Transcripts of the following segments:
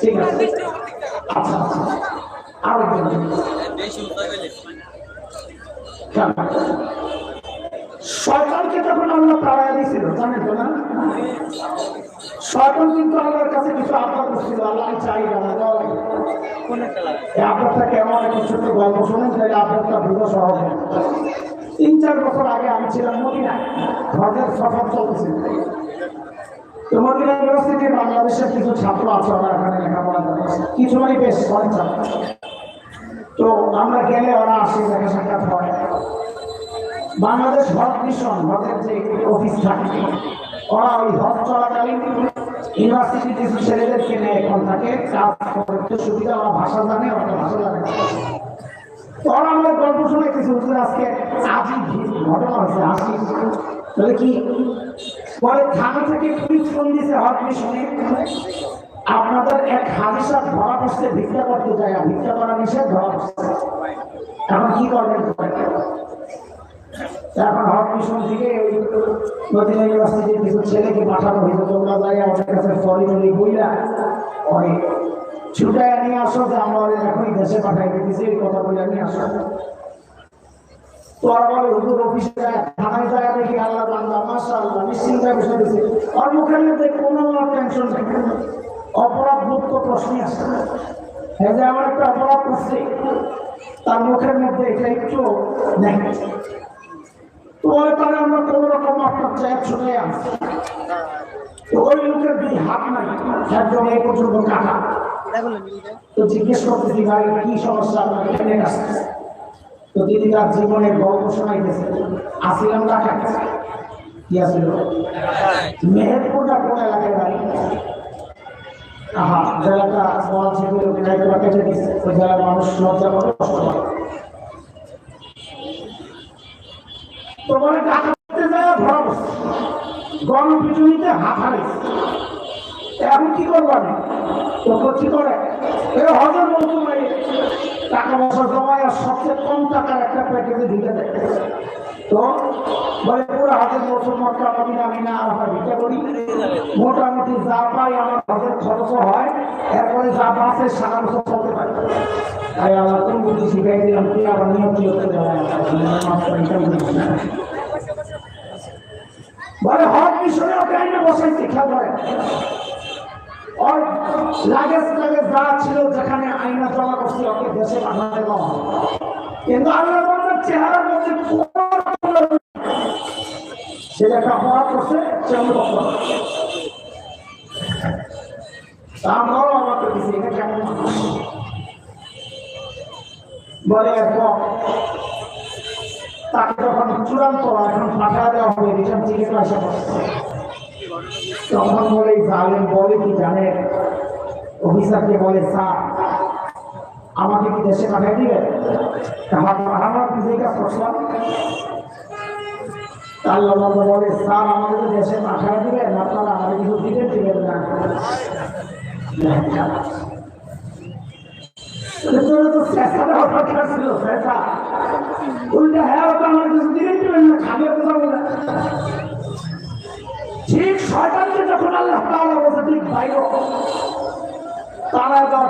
ঠিক আছে? আচ্ছা আচ্ছা। কেন? শয়তানকে যখন আল্লাহ তাড়ায় দিয়েছিল, জানেন শয়তান কিন্তু আল্লাহর কাছে কিছু আবদার করছিল আল্লাহ চাই। আবদারটা কেমন ছোট্ট গল্প শুনুন, তাহলে আবদারটা বুঝা তিন, চার বছর আগে আমি ছিলাম মদিনায়। হজের সফর চলতেছিল তো মদিনা ইউনিভার্সিটি বাংলাদেশের কিছু ছাত্র আছে, ওরা এখানে লেখাপড়া করে। কিছু মানে বেশ অনেক ছাত্র। তো আমরা গেলে ওরা আসে, দেখা সাক্ষাৎ হয়। বাংলাদেশ হজ মিশন হজের যে অফিস থাকে ওরা ওই হজ চলাকালীন ইউনিভার্সিটি কিছু ছেলেদেরকে নিয়ে এখন থাকে কাজ করতে সুবিধা ওরা ভাষা জানে ওরা ভাষা জানে। ওরা আমাদের গল্প শুনে কিছু আজকে আজই ঘটনা হয়েছে আসি তাহলে কি পরে থানা থেকে পুলিশ ফোন হজ মিশনে আপনাদের এক হাদিসা ধরা পড়ছে, ভিক্ষা করতে যায় ভিক্ষা করা নিষেধ, ধরা পড়ছে। এখন কি করবেন? এখন থেকে ওই কিছু ছেলেকে পাঠানো তোমরা যাই আমাদের কাছে বইলা ছুটায় নিয়ে আসো যে আমরা এখনই দেশে পাঠাই দিতেছি, এই কথা বলে নিয়ে আসো। আর বলে হুজুর অফিসে যায় থানায় যায় দেখি আল্লাহ বান্দা মাসা নিশ্চিন্তায় বসে দিছে ওর মুখের মধ্যে কোনো টেনশন অপরাধ মুক্ত প্রশ্নই আসে না। এই যে আমার একটা অপরাধ করছে তার মুখের মধ্যে এটা একটু নেই। তো তাহলে আমরা কোনো রকম আপনার চায় শুনে আসছি তো ওই লোকের দুই হাত নাই একদম এই পর্যন্ত কাটা। তো জিজ্ঞেস করতেছি ভাই কি সমস্যা? আপনার এখানে আসছে তো দিদি তার জীবনের গল্প শোনাইতেছে আসিলাম ঢাকা কি আসিল? মেহেরপুরটা কোন এলাকায় বাড়ি? তোমার করতে যায়, ধরা বসছে কি করব আমি? তো কি করে? এ হজর মৌসুম টাকা পয়সা জমায় আর সবচেয়ে কম টাকার একটা প্যাকেজে তো বলে পুরো হাতের মদিনা আমি না আমরা ভিক্ষা করি। মোটামুটি যা পাই আমার হজের খরচও হয়। এরপরে যা বাসে সারা বছর চলতে পারে। তাই আমার কোন বুদ্ধি শিখাই দিলাম, কি আবার বলে হজ মিশনে ওকে আইনে বসাইছে খেয়াল করেন। ওর লাগেজ লাগেজ যা বলে তাকে যখন চূড়ান্ত এখন পাঠা দেওয়া হবে, রিটার্ন টিকিট আসা করছে। তখন বলে জালেম বলে কি জানে? অফিসারকে বলে, স্যার, আমাকে কি দেশে পাঠিয়ে দিবেন? আমার কি যে কাজ করছিলাম আল্লাহ বাবা বলে, স্যার আমাদের দেশে পাঠিয়ে দিবেন, আপনারা আমাদের কিছু দিবেন দিবেন না। উল্টা হ্যাঁ আমার কিছু দিবেন না, খাবে কোথাও না ঠিক শয়তানকে যখন আল্লাহ তাআলা বলছে ঠিক বাইর তারা যাওয়ার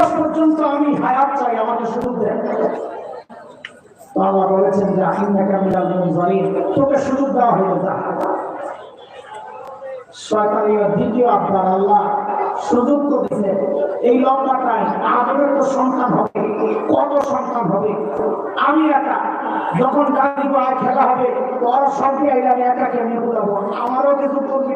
পুনরুত্থান পর্যন্ত আমি হায়াত চাই, আমাকে সুযোগ দেন। তো আল্লাহ বলেছেন যে আহিন্দাকে আমি জালিম তোকে সুযোগ দেওয়া হলো যা শয়তানীয় দ্বিতীয় আপনার আল্লাহ সুযোগ তো দিছে এই লম্বা টাইম আদরের তো সন্তান হবে। কত সন্তান হবে? আমি একা। যখন গাড়ি পায় খেলা হবে ওর সঙ্গে আইলে আমি একা কেমনি বলাবো আমারও কিছু করবি